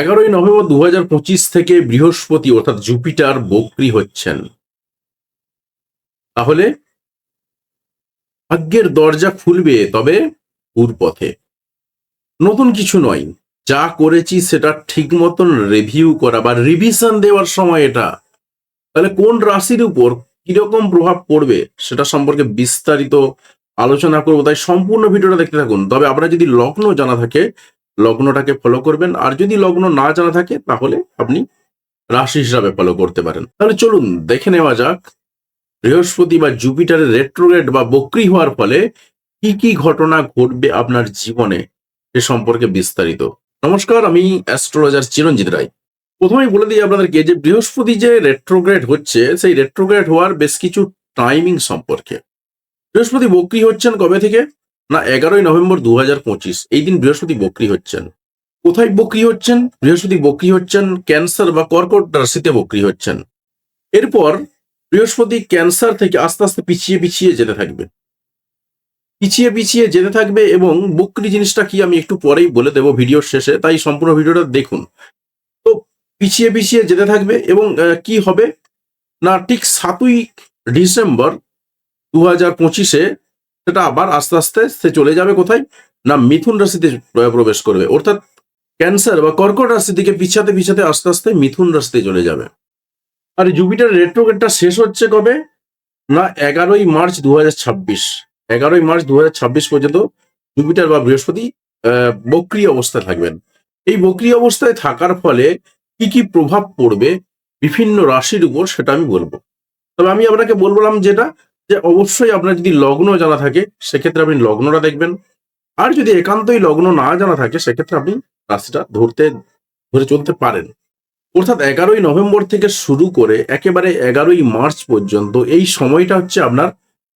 এগারোই নভেম্বর দু থেকে বৃহস্পতি অর্থাৎ জুপিটার বক্রি হচ্ছেন। তাহলে ভাগ্যের দরজা খুলবে তবে পথে। নতুন কিছু নয়, যা করেছি সেটা ঠিক মতন রিভিউ করা বা রিভিশন দেওয়ার সময় এটা। তাহলে কোন রাশির উপর কীরকম প্রভাব পড়বে সেটা সম্পর্কে বিস্তারিত আলোচনা করব, তাই সম্পূর্ণ ভিডিওটা দেখতে থাকুন। তবে আপনার যদি লগ্ন জানা থাকে লগ্নটাকে ফলো করবেন। আর যদি লগ্ন না জানা থাকে, তাহলে আপনি রাশি হিসাবে ফলো করতে পারেন। তাহলে চলুন, দেখে নেওয়া যাক, বৃহস্পতি বা জুপিটারের রেট্রোগ্রেড বা বক্রি হওয়ার ফলে কি কি ঘটনা ঘটবে আপনার জীবনে সে সম্পর্কে বিস্তারিত। নমস্কার, আমি অ্যাস্ট্রোলজার চিরঞ্জিত রায়। প্রথমেই বলে দিই আপনাদেরকে যে বৃহস্পতি যে রেট্রোগ্রেড হচ্ছে, সেই রেট্রোগ্রেড হওয়ার বেশ কিছু টাইমিং সম্পর্কে। বৃহস্পতি বক্রি হচ্ছেন কবে থেকে? না, এগারোই নভেম্বর দু হাজার পঁচিশ, এই দিন বৃহস্পতি বক্রি হচ্ছেন। কোথায় বক্রি হচ্ছেন? বৃহস্পতি বক্রি হচ্ছেন ক্যান্সার বা কর্কট রাশিতে বক্রি হচ্ছেন। এরপর বৃহস্পতি ক্যান্সার থেকে আস্তে আস্তে পিছিয়ে পিছিয়ে যেতে থাকবে। পিছিয়ে পিছিয়ে যেতে থাকবে এবং বকরি জিনিসটা কি আমি একটু পরেই বলে দেবো ভিডিওর শেষে, তাই সম্পূর্ণ ভিডিওটা দেখুন। তো পিছিয়ে পিছিয়ে যেতে থাকবে এবং কি হবে? না, ঠিক সাতই ডিসেম্বর দু হাজার পঁচিশে সেটা আবার আস্তে আস্তে সে চলে যাবে কোথায়? না মিথুন রাশিতে প্রবেশ করবে। অর্থাৎ ক্যান্সার বা কর্কট রাশি থেকে পিছাতে পিছাতে আস্তে আস্তে মিথুন রাশিতে চলে যাবে। আর জুপিটার রেট্রোগেটটা শেষ হচ্ছে কবে? না, এগারোই মার্চ দু এগারোই মার্চ দু হাজার ছাব্বিশ পর্যন্ত জুপিটার বা বৃহস্পতি বক্রি অবস্থায় থাকবেন। এই বক্রি অবস্থায় থাকার ফলে কি কি প্রভাব পড়বে বিভিন্ন রাশির উপর সেটা আমি বলব। তবে আমি আপনাকে বলবলাম যেটা যে অবশ্যই আপনার যদি লগ্ন জানা থাকে, সেক্ষেত্রে আপনি লগ্নটা দেখবেন। আর যদি একান্তই লগ্ন না জানা থাকে, সেক্ষেত্রে আপনি রাশিটা ধরতে, ধরে চলতে পারেন। অর্থাৎ এগারোই নভেম্বর থেকে শুরু করে একেবারে এগারোই মার্চ পর্যন্ত এই সময়টা হচ্ছে আপনার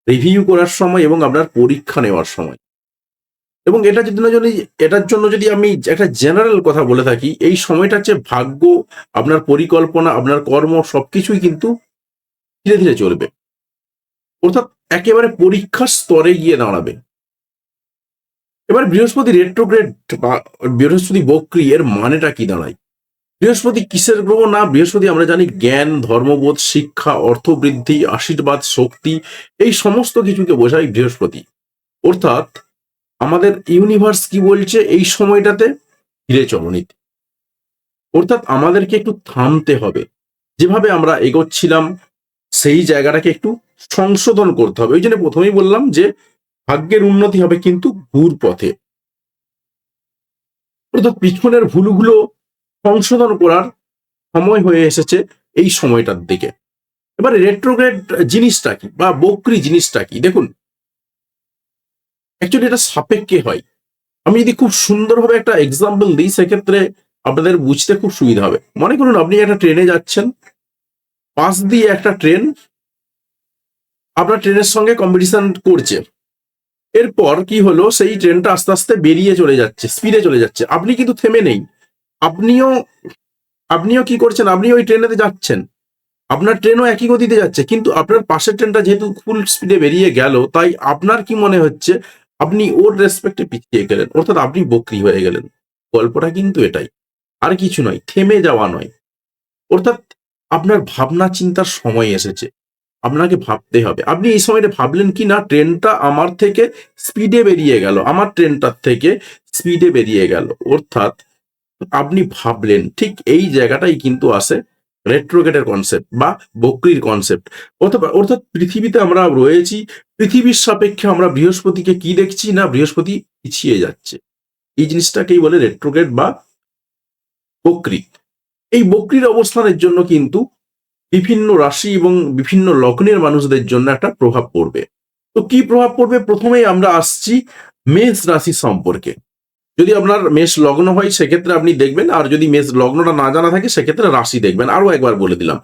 রিভিউ করার সময় এবং আপনার পরীক্ষা নেওয়ার সময়। এবং এটার জন্য যদি, এটার জন্য যদি আমি একটা জেনারেল কথা বলে থাকি, এই সময়টা হচ্ছে ভাগ্য, আপনার পরিকল্পনা, আপনার কর্ম, সবকিছুই কিন্তু ধীরে ধীরে চলবে। অর্থাৎ একেবারে পরীক্ষার স্তরে গিয়ে দাঁড়াবে। এবার বৃহস্পতি রেট্রোগ্রেড বা বৃহস্পতি বক্রি এর মানেটা কি দাঁড়ায়? বৃহস্পতি কিসের গ্রহ? না, বৃহস্পতি আমরা জানি জ্ঞান, ধর্মবোধ, শিক্ষা, অর্থবৃদ্ধি, আশীর্বাদ, শক্তি, এই সমস্ত কিছুকে বোঝায় বৃহস্পতি। অর্থাৎ আমাদের ইউনিভার্স কি বলছে এই সময়টাতে? ফিরে চলনীতি। অর্থাৎ আমাদেরকে একটু থামতে হবে। যেভাবে আমরা এগোচ্ছিলাম, সেই জায়গাটাকে একটু সংশোধন করতে হবে। ওই জন্য প্রথমেই বললাম যে ভাগ্যের উন্নতি হবে কিন্তু ঘুর পথে। অর্থাৎ পিছনের ভুলগুলো সংশোধন করার সময় হয়ে এসেছে এই সময়টার দিকে। এবারে রেট্রোগ্রেড জিনিসটা কি বা বকরি জিনিসটা কি? দেখুন অ্যাকচুয়ালি এটা সাপেক্ষে হয়। আমি যদি খুব সুন্দরভাবে একটা এক্সাম্পল দিই, সেক্ষেত্রে আপনাদের বুঝতে খুব সুবিধা হবে। মনে করুন আপনি একটা ট্রেনে যাচ্ছেন, পাশ দিয়ে একটা ট্রেন আপনার ট্রেনের সঙ্গে কম্পিটিশন করছে। এরপর কি হলো? সেই ট্রেনটা আস্তে আস্তে বেরিয়ে চলে যাচ্ছে স্পিডে চলে যাচ্ছে। আপনি কিন্তু থেমে নেই। আপনিও আপনিও কি করছেন? আপনি ওই ট্রেনেতে যাচ্ছেন। আপনার ট্রেনও একই গতিতে যাচ্ছে, কিন্তু আপনার পাশের ট্রেনটা যেহেতু ফুল স্পিডে বেরিয়ে গেল, তাই আপনার কি মনে হচ্ছে? আপনি ওর রেসপেক্টে পিছিয়ে গেলেন, অর্থাৎ আপনি বকরি হয়ে গেলেন। গল্পটা কিন্তু এটাই। আর কিছু নয়, থেমে যাওয়া নয়। অর্থাৎ আপনার ভাবনা চিন্তার সময় এসেছে। আপনাকে ভাবতে হবে। আপনি এই সময়টা ভাবলেন কি, না, ট্রেনটা আমার থেকে স্পিডে বেরিয়ে গেল, আমার ট্রেনটার থেকে স্পিডে বেরিয়ে গেল। অর্থাৎ আপনি ভাবলেন, ঠিক এই জায়গাটাই কিন্তু আসে রেট্রোগেটের কনসেপ্ট বা বক্রির কনসেপ্ট অথবা, অর্থাৎ পৃথিবীতে আমরা রয়েছি, পৃথিবীর সাপেক্ষে আমরা বৃহস্পতিকে কি দেখছি, না, বৃহস্পতি পিছিয়ে যাচ্ছে। এই জিনিসটাকেই বলে রেট্রোগেট বা বক্রি। এই বক্রির অবস্থানের জন্য কিন্তু বিভিন্ন রাশি এবং বিভিন্ন লগ্নের মানুষদের জন্য একটা প্রভাব পড়বে। তো কি প্রভাব পড়বে? প্রথমেই আমরা আসছি মেষ রাশি সম্পর্কে। যদি আপনার মেষ লগ্ন হয়, সেক্ষেত্রে আপনি দেখবেন, আর যদি মেষ লগ্নটা না জানা থাকে, সেক্ষেত্রে রাশি দেখবেন। আরও একবার বলে দিলাম।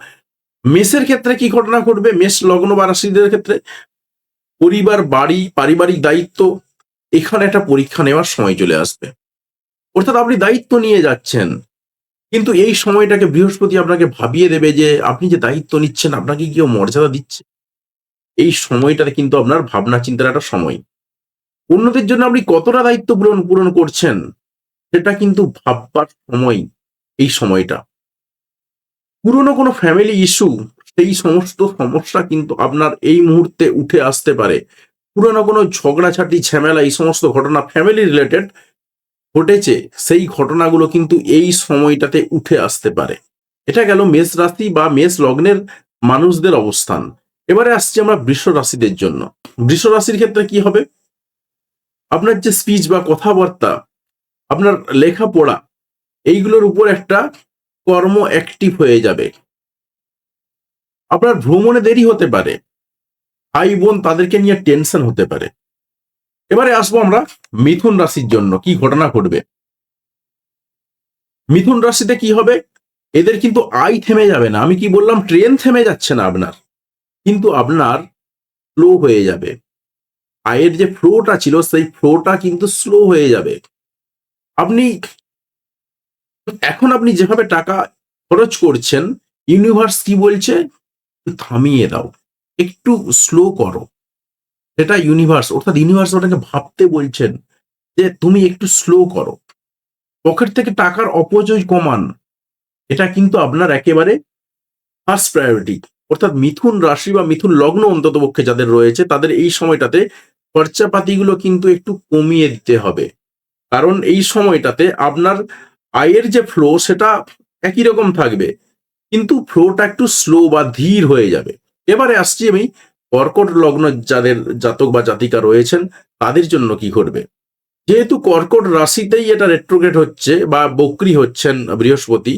মেষের ক্ষেত্রে কি ঘটনা ঘটবে? মেষ লগ্ন বা রাশিদের ক্ষেত্রে পরিবার, বাড়ি, পারিবারিক দায়িত্ব, এখানে একটা পরীক্ষা নেওয়ার সময় চলে আসবে। অর্থাৎ আপনি দায়িত্ব নিয়ে যাচ্ছেন। কিন্তু এই সময়টাকে বৃহস্পতি আপনাকে ভাবিয়ে দেবে যে আপনি যে দায়িত্ব নিচ্ছেন, আপনাকে কেউ মর্যাদা দিচ্ছে? এই সময়টাতে কিন্তু আপনার ভাবনা চিন্তার একটা সময়। অন্যদের জন্য আপনি কতটা দায়িত্ব পূরণ পূরণ করছেন, সেটা কিন্তু ভাববার সময় এই সময়টা। পুরনো কোনো ফ্যামিলি ইস্যু সেই সমস্ত সমস্যা কিন্তু আপনার এই মুহূর্তে উঠে আসতে পারে। পুরনো কোনো ঝগড়াঝাটি, ঝামেলা, এই সমস্ত ঘটনা ফ্যামিলি রিলেটেড ঘটেছে, সেই ঘটনাগুলো কিন্তু এই সময়টাতে উঠে আসতে পারে। এটা গেল মেষ রাশি বা মেষ লগ্নের মানুষদের অবস্থান। এবারে আসছি আমরা বৃষ রাশিদের জন্য। বৃষ রাশির ক্ষেত্রে কি হবে? আপনার যে স্পিচ বা কথাবার্তা, আপনার লেখাপড়া, এইগুলোর উপর একটা কর্ম অ্যাক্টিভ হয়ে যাবে। আপনার ভ্রমণে দেরি হতে পারে। ভাই বোন তাদেরকে নিয়ে টেনশন হতে পারে। এবারে আসব আমরা মিথুন রাশির জন্য, কি ঘটনা ঘটবে? মিথুন রাশিতে কি হবে? এদের কিন্তু আই থেমে যাবে না। আমি কি বললাম? ট্রেন থেমে যাচ্ছে না আপনার। কিন্তু আপনার স্লো হয়ে যাবে। আয়ের যে ফ্লোটা ছিল, সেই ফ্লোটা কিন্তু স্লো হয়ে যাবে। আপনি এখন আপনি যেভাবে টাকা খরচ করছেন ইউনিভার্স কি বলছে? থামিয়ে দাও। একটু স্লো করো। সেটা ইউনিভার্স অর্থাৎ ইউনিভার্স ওটাকে ভাবতে বলছেন যে তুমি একটু স্লো করো। পকেট থেকে টাকার অপচয় কমান। এটা কিন্তু আপনার একেবারে ফার্স্ট প্রায়োরিটি অর্থাৎ মিথুন রাশি বা মিথুন লগ্ন অন্তত পক্ষে যাদের রয়েছে, তাদের এই সময়টাতে খরচাপাতিগুলো কিন্তু একটু কমিয়ে দিতে হবে। কারণ এই সময়টাতে আপনার আয়ের যে ফ্লো সেটা একই রকম থাকবে। কিন্তু ফ্লোটা একটু স্লো বা ধীর হয়ে যাবে। এবারে আসছি আমি কর্কট লগ্ন যাদের জাতক বা জাতিকা রয়েছেন, তাদের জন্য কি ঘটবে? যেহেতু কর্কট রাশিতেই এটা রেট্রোগেট হচ্ছে বা বক্রি হচ্ছেন বৃহস্পতি,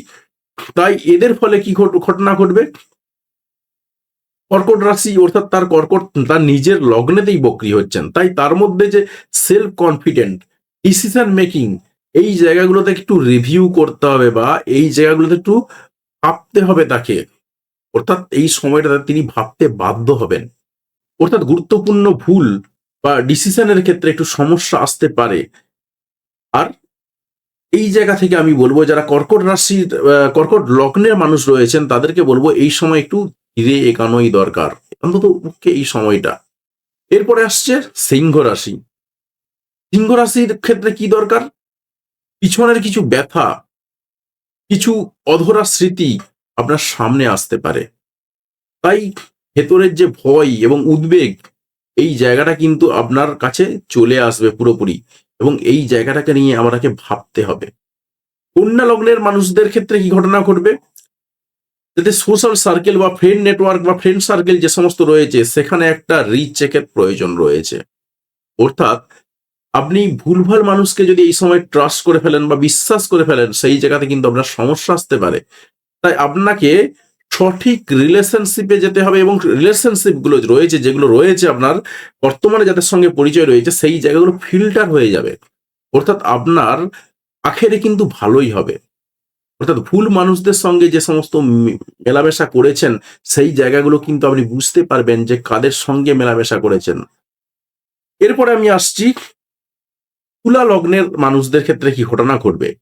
তাই এদের ফলে কি ঘটনা ঘটবে? কর্কট রাশি অর্থাৎ তার কর্কট, তার নিজের লগ্নেতেই বক্রি হচ্ছেন, তাই তার মধ্যে যে সেলফ কনফিডেন্ট ডিসিশন মেকিং এই জায়গাগুলোতে একটু রিভিউ করতে হবে বা এই জায়গাগুলোতে একটু ভাবতে হবে তাকে। অর্থাৎ এই সময়টাতে তিনি ভাবতে বাধ্য হবেন। অর্থাৎ গুরুত্বপূর্ণ ভুল বা ডিসিশনের ক্ষেত্রে একটু সমস্যা আসতে পারে। আর এই জায়গা থেকে আমি বলব, যারা কর্কট রাশির কর্কট লগ্নের মানুষ রয়েছেন, তাদেরকে বলব এই সময় একটু ধীরে এগানোই দরকার। অন্তত পক্ষে এই সময়টা। এরপরে আসছে সিংহ রাশি। সিংহ রাশির ক্ষেত্রে কি দরকার? পিছনের কিছু ব্যথা, কিছু অধরা স্মৃতি আপনার সামনে আসতে পারে। তাই ভেতরের যে ভয় এবং উদ্বেগ, এই জায়গাটা কিন্তু আপনার কাছে চলে আসবে পুরোপুরি এবং এই জায়গাটাকে নিয়ে আমাকে ভাবতে হবে। কন্যা লগ্নের মানুষদের ক্ষেত্রে কি ঘটনা ঘটবে? যাতে সোশ্যাল সার্কেল বা ফ্রেন্ড নেটওয়ার্ক বা ফ্রেন্ড সার্কেল যে সমস্ত রয়েছে, সেখানে একটা রিচ চেকের প্রয়োজন রয়েছে। অর্থাৎ আপনি ভুলভাল মানুষকে যদি এই সময় ট্রাস্ট করে ফেলেন বা বিশ্বাস করে ফেলেন, সেই জায়গাতে কিন্তু আপনার সমস্যা আসতে পারে। তাই আপনাকে সঠিক রিলেশনশিপে যেতে হবে এবং রিলেশনশিপগুলো রয়েছে, যেগুলো রয়েছে আপনার, বর্তমানে যাদের সঙ্গে পরিচয় রয়েছে, সেই জায়গাগুলো ফিল্টার হয়ে যাবে। অর্থাৎ আপনার আখেরে কিন্তু ভালোই হবে। অর্থাৎ ভুল মানুষদের সঙ্গে যে সমস্ত মেলামেশা করেছেন, সেই জায়গাগুলো কিন্তু আপনি বুঝতে পারবেন যে কাদের সঙ্গে মেলামেশা করেছেন। এরপরে আমি আসছি, তুলা লগ্নের মানুষদের ক্ষেত্রে কি ঘটনা ঘটবে?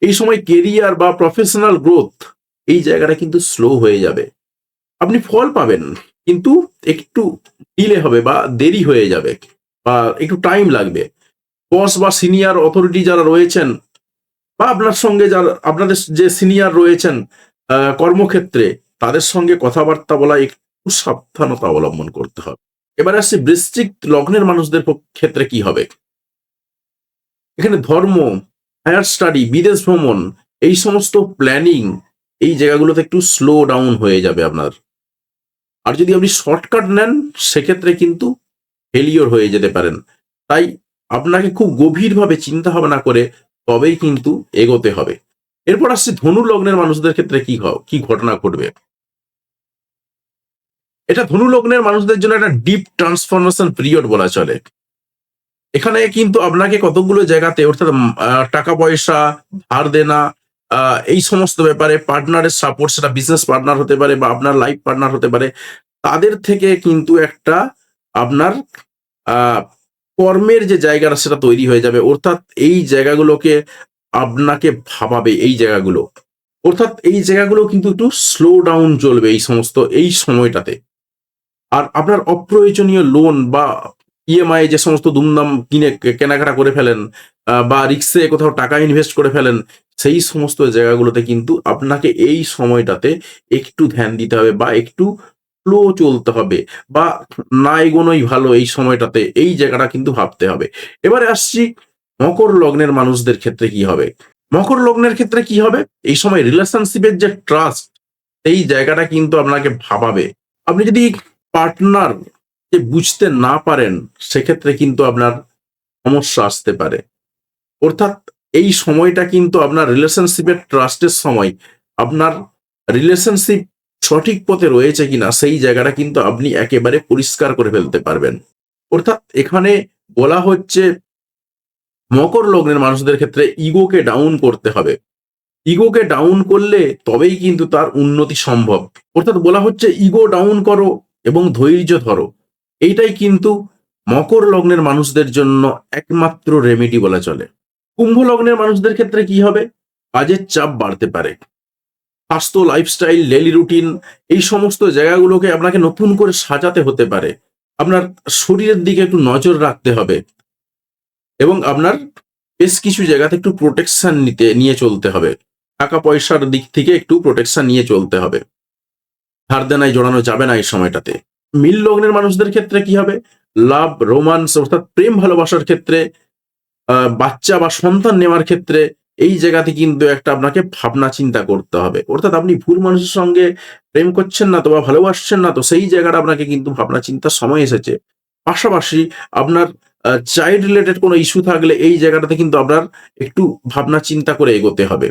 এই সময় কেরিয়ার বা প্রফেশনাল গ্রোথ এই জায়গাটা কিন্তু স্লো হয়ে যাবে। আপনি ফল পাবেন, কিন্তু একটু ডিলে হবে বা দেরি হয়ে যাবে বা একটু টাইম লাগবে। বস বা সিনিয়র অথরিটি যারা রয়েছেন বা আপনার সঙ্গে যারা, আপনাদের যে সিনিয়র রয়েছেন কর্মক্ষেত্রে তাদের সঙ্গে কথাবার্তা বলা একটু সাবধানতা অবলম্বন করতে হবে। এবার আসছে বৃশ্চিক লগ্নের মানুষদের ক্ষেত্রে কি হবে? এখানে ধর্ম হায়ার স্টাডি বিদেশ ভ্রমণ, এই সমস্ত প্ল্যানিং এই জায়গাগুলোতে একটু স্লো ডাউন হয়ে যাবে আপনার। আর যদি আপনি শর্টকাট নেন, সেক্ষেত্রে কিন্তু ফেলিওর হয়ে যেতে পারেন। তাই আপনাকে খুব গভীরভাবে চিন্তা ভাবনা করে তবেই কিন্তু এগোতে হবে। এরপর আসছে ধনু লগ্নের মানুষদের ক্ষেত্রে কি কি ঘটনা ঘটবে? এটা ধনু লগ্নের মানুষদের জন্য একটা ডিপ ট্রান্সফরমেশন পিরিয়ড বলা চলে। এখানে কিন্তু আপনাকে কতগুলো জায়গাতে, অর্থাৎ টাকা পয়সা, ধার দেনা এই সমস্ত ব্যাপারে পার্টনারের সাপোর্ট সেটা বিজনেস পার্টনার হতে পারে বা আপনার লাইফ পার্টনার হতে পারে, তাদের থেকে কিন্তু একটা আপনার কর্মের যে জায়গাটা সেটা তৈরি হয়ে যাবে। অর্থাৎ এই জায়গাগুলোকে আপনাকে ভাবাবে, এই জায়গাগুলো। অর্থাৎ এই জায়গাগুলো কিন্তু একটু স্লো ডাউন চলবে এই সমস্ত, এই সময়টাতে। আর আপনার অপ্রয়োজনীয় লোন বা ইএমআই যে সমস্ত দুমদাম কিনে কেনাকাটা করে ফেলেন বা রিক্সে কোথাও টাকা ইনভেস্ট করে ফেলেন, সেই সমস্ত জায়গাগুলোতে কিন্তু আপনাকে এই সময়টাতে একটু ধ্যান দিতে হবে বা একটু স্লো চলতে হবে বা না এগোনোই ভালো এই সময়টাতে, এই জায়গাটা কিন্তু ভাবতে হবে। এবারে আসছি মকর লগ্নের মানুষদের ক্ষেত্রে কি হবে? মকর লগ্নের ক্ষেত্রে কি হবে? এই সময় রিলেশনশিপের যে ট্রাস্ট এই জায়গাটা কিন্তু আপনাকে ভাবাবে। আপনি যদি পার্টনার যে বুঝতে না পারেন, সেক্ষেত্রে কিন্তু আপনার সমস্যা আসতে পারে। অর্থাৎ এই সময়টা কিন্তু আপনার রিলেশনশিপের ট্রাস্টের সময়। আপনার রিলেশনশিপ সঠিক পথে রয়েছে কিনা, সেই জায়গাটা কিন্তু আপনি একেবারে পরিষ্কার করে ফেলতে পারবেন। অর্থাৎ এখানে বলা হচ্ছে, মকর লগ্নের মানুষদের ক্ষেত্রে ইগোকে ডাউন করতে হবে। ইগোকে ডাউন করলে তবেই কিন্তু তার উন্নতি সম্ভব। অর্থাৎ বলা হচ্ছে ইগো ডাউন করো এবং ধৈর্য ধরো। এইটাই কিন্তু মকর লগ্নের মানুষদের জন্য একমাত্র রেমেডি বলা চলে। কুম্ভ লগ্নের মানুষদের ক্ষেত্রে কি হবে? কাজের চাপ বাড়তে পারে। স্বাস্থ্য লাইফস্টাইল ডেলি রুটিন এই সমস্ত জায়গাগুলোকে আপনাকে নতুন করে সাজাতে হতে পারে। আপনার শরীরের দিকে একটু নজর রাখতে হবে এবং আপনার বেশ কিছু জায়গাতে একটু প্রোটেকশন নিতে, নিয়ে চলতে হবে। টাকা পয়সার দিক থেকে একটু প্রোটেকশন নিয়ে চলতে হবে। ধার দেনায় জড়ানো যাবে না এই সময়টাতে। মিল লগ্নের মানুষদের ক্ষেত্রে কি হবে? লাভ, রোমান্স, অর্থাৎ প্রেম ভালোবাসার ক্ষেত্রে বাচ্চা বা সন্তান নেওয়ার ক্ষেত্রে এই জায়গাতে কিন্তু একটা আপনাকে ভাবনা চিন্তা করতে হবে। অর্থাৎ আপনি ভুল মানুষের সঙ্গে প্রেম করছেন না তো বা ভালোবাসছেন না, তো সেই জায়গাটা আপনাকে কিন্তু ভাবনা চিন্তার সময় এসেছে। পাশাপাশি আপনার চাইল্ড রিলেটেড কোনো ইস্যু থাকলে এই জায়গাটাতে কিন্তু আপনার একটু ভাবনা চিন্তা করে এগোতে হবে।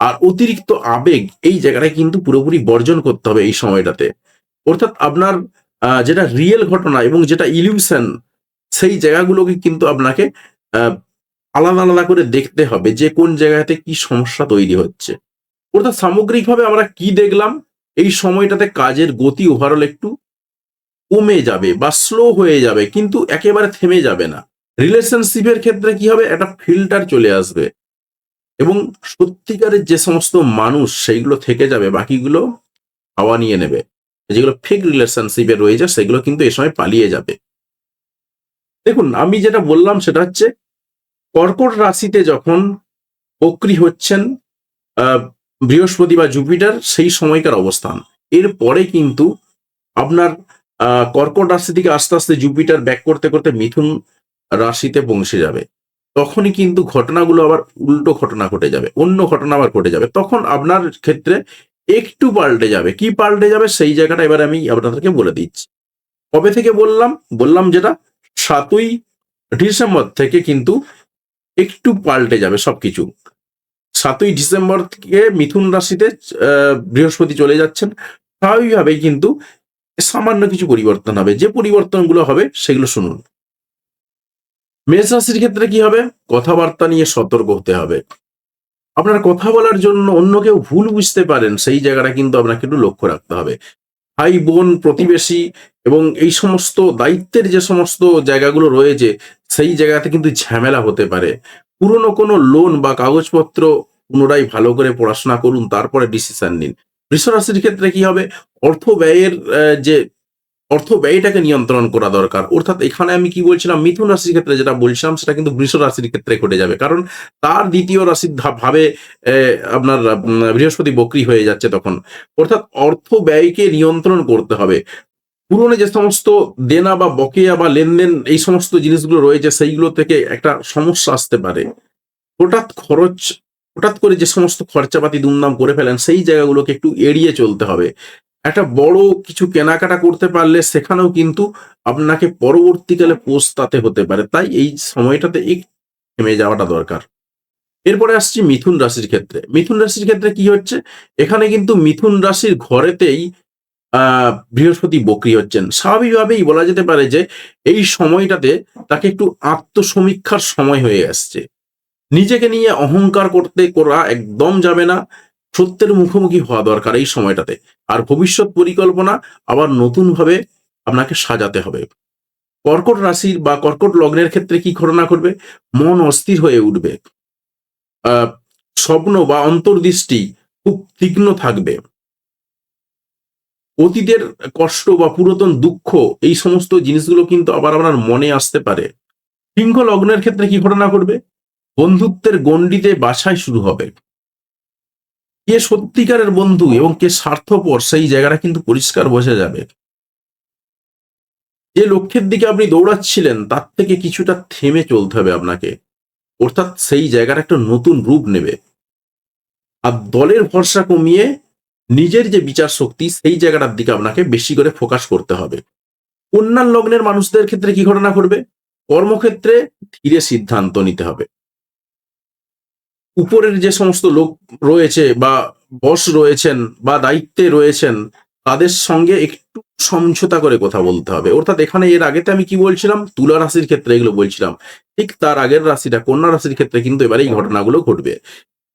আর অতিরিক্ত আবেগ এই জায়গাটায় কিন্তু পুরোপুরি বর্জন করতে হবে এই সময়টাতে। অর্থাৎ আপনার যেটা রিয়েল ঘটনা এবং যেটা ইলিউশন সেই জায়গাগুলোকে কিন্তু আপনাকে আলাদা আলাদা করে দেখতে হবে যে কোন জায়গাতে কি সমস্যা তৈরি হচ্ছে। অর্থাৎ সামগ্রিকভাবে আমরা কি দেখলাম? এই সময়টাতে কাজের গতি ওভারঅল একটু কমে যাবে বা স্লো হয়ে যাবে, কিন্তু একেবারে থেমে যাবে না। রিলেশনশিপের ক্ষেত্রে কি হবে? একটা ফিল্টার চলে আসবে। এবং সত্যিকারের যে সমস্ত মানুষ, সেইগুলো থেকে যাবে, বাকিগুলো হাওয়া নিয়ে নেবে। যেগুলো ফেক রিলেশনশিপে রয়েছে, সেগুলো কিন্তু এ সময় পালিয়ে যাবে। দেখুন, আমি যেটা বললাম সেটা হচ্ছে, কর্কট রাশিতে যখন বক্রি হচ্ছেন বৃহস্পতি বা জুপিটার, সেই সময়কার অবস্থান। এরপরে কিন্তু আপনার কর্কট রাশি থেকে আস্তে আস্তে জুপিটার ব্যাক করতে করতে মিথুন রাশিতে পৌঁছে যাবে। তখনই কিন্তু ঘটনাগুলো আবার উল্টো ঘটনা ঘটে যাবে, অন্য ঘটনা আবার ঘটে যাবে। তখন আপনার ক্ষেত্রে একটু পাল্টে যাবে। কি পাল্টে যাবে সেই জায়গাটা এবার আমি আপনাদেরকে বলে দিচ্ছি। কবে থেকে বললাম? বললাম যেটা সাতই ডিসেম্বর থেকে কিন্তু একটু পাল্টে যাবে সবকিছু। সাতই ডিসেম্বর থেকে মিথুন রাশিতে বৃহস্পতি চলে যাচ্ছেন। স্বাভাবিকভাবেই কিন্তু সামান্য কিছু পরিবর্তন হবে। যে পরিবর্তনগুলো হবে সেগুলো শুনুন। মেষ রাশির ক্ষেত্রে কি হবে? কথাবার্তা নিয়ে সতর্ক হতে হবে। আপনার কথা বলার জন্য অন্য কেউ ভুল বুঝতে পারেন, সেই জায়গাটা কিন্তু আপনাকে একটু লক্ষ্য রাখতে হবে। ভাই, বোন, প্রতিবেশী এবং এই সমস্ত দায়িত্বের যে সমস্ত জায়গাগুলো রয়েছে, সেই জায়গাতে কিন্তু ঝামেলা হতে পারে। পুরনো কোনো লোন বা কাগজপত্র পুনরায় ভালো করে পড়াশোনা করুন, তারপরে ডিসিশন নিন। বৃষ রাশির ক্ষেত্রে কি হবে? অর্থ ব্যয়ের যে অর্থ ব্যয়টাকে নিয়ন্ত্রণ করা দরকার। অর্থাৎ এখানে আমি কি বলছিলাম? মিথুন রাশির ক্ষেত্রে যেটা বলছিলাম, সেটা কিন্তু বৃষ রাশির ক্ষেত্রে ঘটে যাবে। কারণ তার দ্বিতীয় রাশির ভাবে আপনার বৃহস্পতি বক্রি হয়ে যাচ্ছে তখন। অর্থাৎ অর্থ ব্যয়কে নিয়ন্ত্রণ করতে হবে। পুরনো যে সমস্ত দেনা বা বকেয়া বা লেনদেন, এই সমস্ত জিনিসগুলো রয়েছে, সেইগুলো থেকে একটা সমস্যা আসতে পারে। হঠাৎ খরচ, হঠাৎ করে যে সমস্ত খরচাপাতি দুমদাম করে ফেলেন, সেই জায়গাগুলোকে একটু এড়িয়ে চলতে হবে। একটা বড় কিছু কেনাকাটা করতে পারলে সেখানেও কিন্তু আপনাকে পরবর্তীকালে পোস্তাতে হতে পারে। তাই এই সময়টাতে একটু থেমে যাওয়াটা দরকার। এরপরে আসছি মিথুন রাশির ক্ষেত্রে। মিথুন রাশির ক্ষেত্রে কি হচ্ছে? এখানে কিন্তু মিথুন রাশির ঘরেতেই বৃহস্পতি বক্রি হচ্ছেন। স্বাভাবিকভাবেই বলা যেতে পারে যে এই সময়টাতে তাকে একটু আত্মসমীক্ষার সময় হয়ে আসছে। নিজেকে নিয়ে অহংকার করতে করা একদম যাবে না। সত্যের মুখোমুখি হওয়া দরকার এই সময়টাতে। আর ভবিষ্যৎ পরিকল্পনা আবার নতুনভাবে আপনাকে সাজাতে হবে। কর্কট রাশির বা কর্কট লগ্নের ক্ষেত্রে কি ঘটনা করবে মন অস্থির হয়ে উঠবে। স্বপ্ন বা অন্তর্দৃষ্টি খুব তীক্ষ্ণ থাকবে। অতীতের কষ্ট বা পুরাতন দুঃখ, এই সমস্ত জিনিসগুলো কিন্তু আবার আপনার মনে আসতে পারে। সিংহ লগ্নের ক্ষেত্রে কি ঘটনা করবে বন্ধুত্বের গণ্ডিতে বাসায় শুরু হবে। কে সত্যিকারের বন্ধু এবং কে স্বার্থপর, সেই জায়গাটা কিন্তু পরিষ্কার বোঝা যাবে। যে লক্ষ্যের দিকে আপনি দৌড়াচ্ছিলেন, তার থেকে কিছুটা থেমে চলতে হবে আপনাকে। অর্থাৎ সেই জায়গাটা একটা নতুন রূপ নেবে। আর দলের ভরসা কমিয়ে নিজের যে বিচার শক্তি, সেই জায়গাটার দিকে আপনাকে বেশি করে ফোকাস করতে হবে। কন্যার লগ্নের মানুষদের ক্ষেত্রে কি ঘটনা ঘটবে? কর্মক্ষেত্রে ধীরে সিদ্ধান্ত নিতে হবে। উপরের যে সমস্ত লোক রয়েছে বা বস রয়েছেন বা দায়িত্বে রয়েছেন, তাদের সঙ্গে একটু সমঝোতা করে কথা বলতে হবে। অর্থাৎ এখানে এর আগেতে আমি কি বলছিলাম? তুলা রাশির ক্ষেত্রে এগুলো বলছিলাম। ঠিক তার আগের রাশিটা, কন্যা রাশির ক্ষেত্রে কিন্তু এবারে এই ঘটনাগুলো ঘটবে।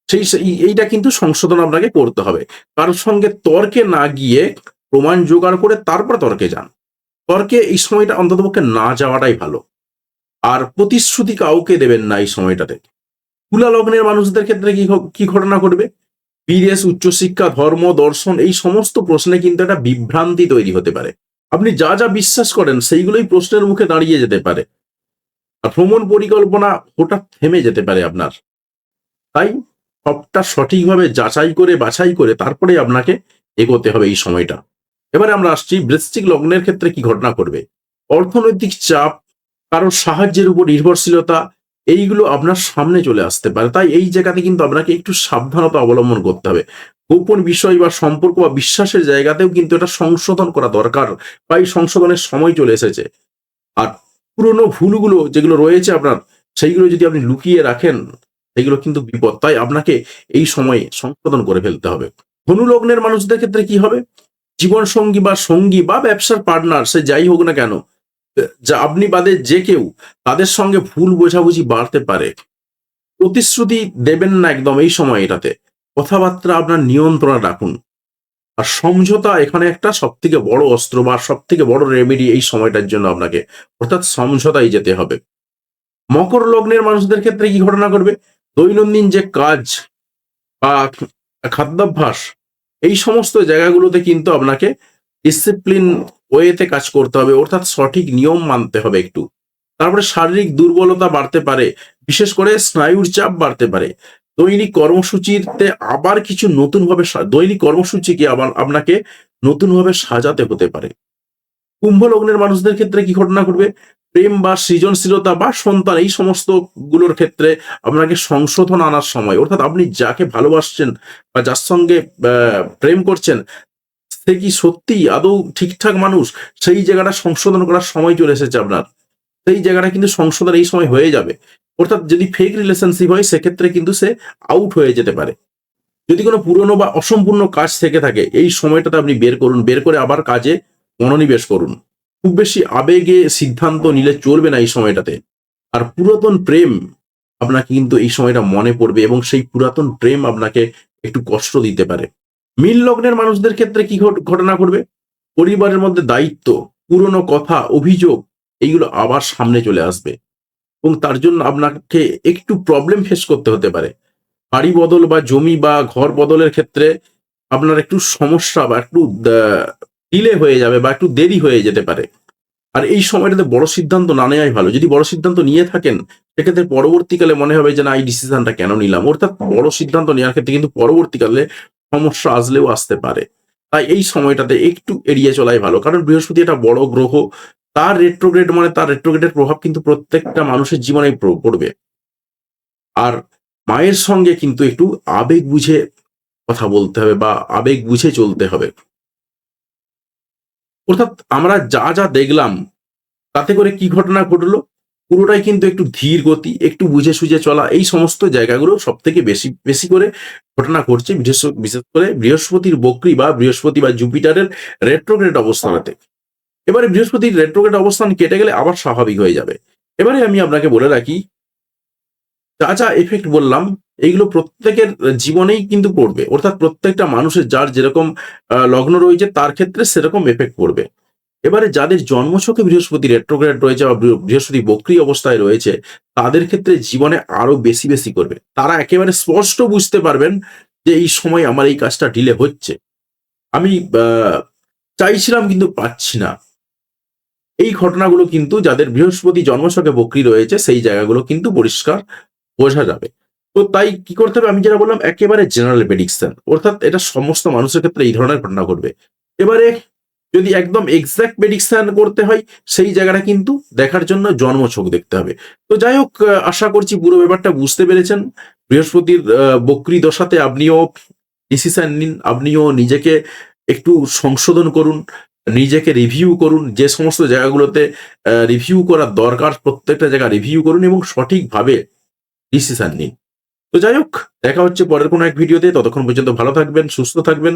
সেই এইটা কিন্তু সংশোধন আপনাকে করতে হবে। কারোর সঙ্গে তর্কে না গিয়ে প্রমাণ জোগাড় করে তারপর তর্কে যান। তর্কে এই সময়টা অন্ততপক্ষে না যাওয়াটাই ভালো। আর প্রতিশ্রুতি কাউকে দেবেন না এই সময়টাতে। তুলা লগ্নের মানুষদের ক্ষেত্রে কি কি ঘটনা ঘটবে? বিদেশ, উচ্চশিক্ষা, ধর্ম, দর্শন, এই সমস্ত প্রশ্নে কিন্তু একটা বিভ্রান্তি তৈরি হতে পারে। আপনি যা যা বিশ্বাস করেন, সেইগুলোই প্রশ্নের মুখে দাঁড়িয়ে যেতে পারে। আর ভ্রমণ পরিকল্পনা হঠাৎ থেমে যেতে পারে আপনার। তাই সবটা সঠিকভাবে যাচাই করে, বাছাই করে তারপরে আপনাকে এগোতে হবে এই সময়টা। এবারে আমরা আসছি বৃশ্চিক লগ্নের ক্ষেত্রে কি ঘটনা করবে অর্থনৈতিক চাপ, কারোর সাহায্যের উপর নির্ভরশীলতা এইগুলো আপনার সামনে চলে আসতে পারে। তাই এই জায়গাতে কিন্তু আপনাকে একটু সাবধানতা অবলম্বন করতে হবে। গোপন বিষয় বা সম্পর্ক বা বিশ্বাসের জায়গাতেও কিন্তু এটা সংশোধন করা দরকার। বা এই সংশোধনের সময় চলে এসেছে। আর পুরনো ভুলগুলো যেগুলো রয়েছে আপনার, সেইগুলো যদি আপনি লুকিয়ে রাখেন সেগুলো কিন্তু বিপদ। তাই আপনাকে এই সময়ে সংশোধন করে ফেলতে হবে। ধনু লগ্নের মানুষদের ক্ষেত্রে কি হবে? জীবন সঙ্গী বা সঙ্গী বা ব্যবসার পার্টনার সে যাই হোক না কেন যা আপনি বাদে যে কেউ তাদের সঙ্গে ভুল বোঝাবুঝি বাড়তে পারে। প্রতিশ্রুতি দেবেন না একদম এই সময় এটাতে। কথাবার্তা আপনার নিয়ন্ত্রণে রাখুন। আর সমঝোতা এখানে একটা সব থেকে বড় অস্ত্র বা সব থেকে বড় রেমেডি এই সময়টার জন্য আপনাকে। অর্থাৎ সমঝোতায় যেতে হবে। মকর লগ্নের মানুষদের ক্ষেত্রে কি ঘটনা করবে দৈনন্দিন যে কাজ বা খাদ্যাভ্যাস, এই সমস্ত জায়গাগুলোতে কিন্তু আপনাকে ডিসিপ্লিন ওয়েতে কাজ করতে হবে, অর্থাৎ সঠিক নিয়ম মানতে হবে একটু। তারপরে শারীরিক দুর্বলতা বাড়তে পারে, বিশেষ করে স্নায়ুর চাপ বাড়তে পারে। দৈনিক কর্মসূচিতে আবার কিছু নতুনভাবে দৈনিক কর্মসূচিকে আবার আপনাকে নতুনভাবে সাজাতে হতে পারে। কুম্ভ লগ্নের মানুষদের ক্ষেত্রে কি ঘটনা ঘটবে? প্রেম বা সৃজনশীলতা বা সন্তান, এই সমস্তগুলোর ক্ষেত্রে আপনাকে সংশোধন আনার সময়, অর্থাৎ আপনি যাকে ভালোবাসছেন বা যার সঙ্গে প্রেম করছেন সে কি সত্যি আদৌ ঠিকঠাক মানুষ? সেই জায়গাটা সংশোধন করার সময় চলে এসেছে আপনার। সেই জায়গাটা কিন্তু সংশোধন এই সময় হয়ে যাবে। অর্থাৎ যদি ফেক রিলেশনশিপ হয়, সেক্ষেত্রে কিন্তু সে আউট হয়ে যেতে পারে। যদি কোনো পুরনো বা অসম্পূর্ণ কাজ থেকে থাকে, এই সময়টাতে আপনি বের করুন। বের করে আবার কাজে মনোনিবেশ করুন। খুব বেশি আবেগে সিদ্ধান্ত নিলে চলবে না এই সময়টাতে। আর পুরাতন প্রেম আপনাকে কিন্তু এই সময়টা মনে পড়বে এবং সেই পুরাতন প্রেম আপনাকে একটু কষ্ট দিতে পারে। মিল লগ্নের মানুষদের ক্ষেত্রে কি ঘটনা ঘটবে? পরিবারের মধ্যে দায়িত্ব, পুরনো কথা, অভিযোগ, এইগুলো আবার সামনে চলে আসবে। এবং তার জন্য আপনাকে একটু প্রবলেম ফেস করতে হতে পারে। বাড়ি বদল বা জমি বা ঘর বদলের ক্ষেত্রে আপনার একটু সমস্যা বা একটু ডিলে হয়ে যাবে বা একটু দেরি হয়ে যেতে পারে। আর এই সময়টাতে বড় সিদ্ধান্ত না নেওয়াই ভালো। যদি বড় সিদ্ধান্ত নিয়ে থাকেন, সেক্ষেত্রে পরবর্তীকালে মনে হবে যে, না, এই ডিসিশনটা কেন নিলাম? অর্থাৎ বড় সিদ্ধান্ত নেওয়ার ক্ষেত্রে কিন্তু পরবর্তীকালে সমস্যা আসলেও আসতে পারে। তাই এই সময়টাতে একটু এড়িয়ে চলাই ভালো। কারণ বৃহস্পতি একটা বড় গ্রহ, তার রেট্রোগ্রেড মানে তার রেট্রোগ্রেডের প্রভাব কিন্তু প্রত্যেকটা মানুষের জীবনে পড়বে। আর মায়ের সঙ্গে কিন্তু একটু আবেগ বুঝে কথা বলতে হবে বা আবেগ বুঝে চলতে হবে। অর্থাৎ আমরা যা যা দেখলাম, তাতে করে কি ঘটনা ঘটলো? পুরোটাই কিন্তু একটু ধীর গতি, একটু বুঝে সুঝে চলা, এই সমস্ত জায়গাগুলো সব থেকে বেশি বেশি করে ঘটনা ঘটছে, বিশেষ বিশেষ করে বৃহস্পতির বকরি বা বৃহস্পতি বা জুপিটারের রেট্রোগ্রেড অবস্থানেতে। এবারে বৃহস্পতির রেট্রোগ্রেড অবস্থান কেটে গেলে আবার স্বাভাবিক হয়ে যাবে। এবারে আমি আপনাকে বলে রাখি, যা যা এফেক্ট বললাম, এইগুলো প্রত্যেকের জীবনেই কিন্তু পড়বে। অর্থাৎ প্রত্যেকটা মানুষের যার যেরকম লগ্ন রয়েছে, তার ক্ষেত্রে সেরকম এফেক্ট পড়বে। এবারে যাদের জন্মছকে বৃহস্পতি রেট্রোগ্রেড রয়েছে বা বৃহস্পতি বক্রি অবস্থায় রয়েছে, তাদের ক্ষেত্রে জীবনে আরও বেশি বেশি করবে। তারা একেবারে স্পষ্ট বুঝতে পারবেন যে এই সময় আমার এই কাজটা ডিলে হচ্ছে। আমি চাইছিলাম কিন্তু পাচ্ছি না। এই ঘটনাগুলো কিন্তু যাদের বৃহস্পতি জন্মছকে বক্রি রয়েছে, সেই জায়গাগুলো কিন্তু পরিষ্কার বোঝা যাবে। তো তাই কি করতে হবে? আমি যেটা বললাম, একেবারে জেনারেল প্রেডিকশন অর্থাৎ এটা সমস্ত মানুষের ক্ষেত্রে এই ধরনের ঘটনা ঘটবে। এবারে যদি একদম এক্সাক্ট প্রেডিকশন করতে হয়, সেই জায়গাটা কিন্তু দেখার জন্য জন্মছক দেখতে হবে। তো যাই হোক আশা করছি পুরো ব্যাপারটা বুঝতে পেরেছেন। বৃহস্পতির বক্রি দশাতে আপনিও ডিসিশন নিন, আপনিও নিজেকে একটু সংশোধন করুন, নিজেকে রিভিউ করুন, যে সমস্ত জায়গাগুলোতে রিভিউ করার দরকার, প্রত্যেকটা জায়গা রিভিউ করুন এবং সঠিকভাবে ডিসিশন নিন। তো যাই হোক, দেখা হচ্ছে পরের কোনো এক ভিডিওতে ততক্ষণ পর্যন্ত ভালো থাকবেন, সুস্থ থাকবেন।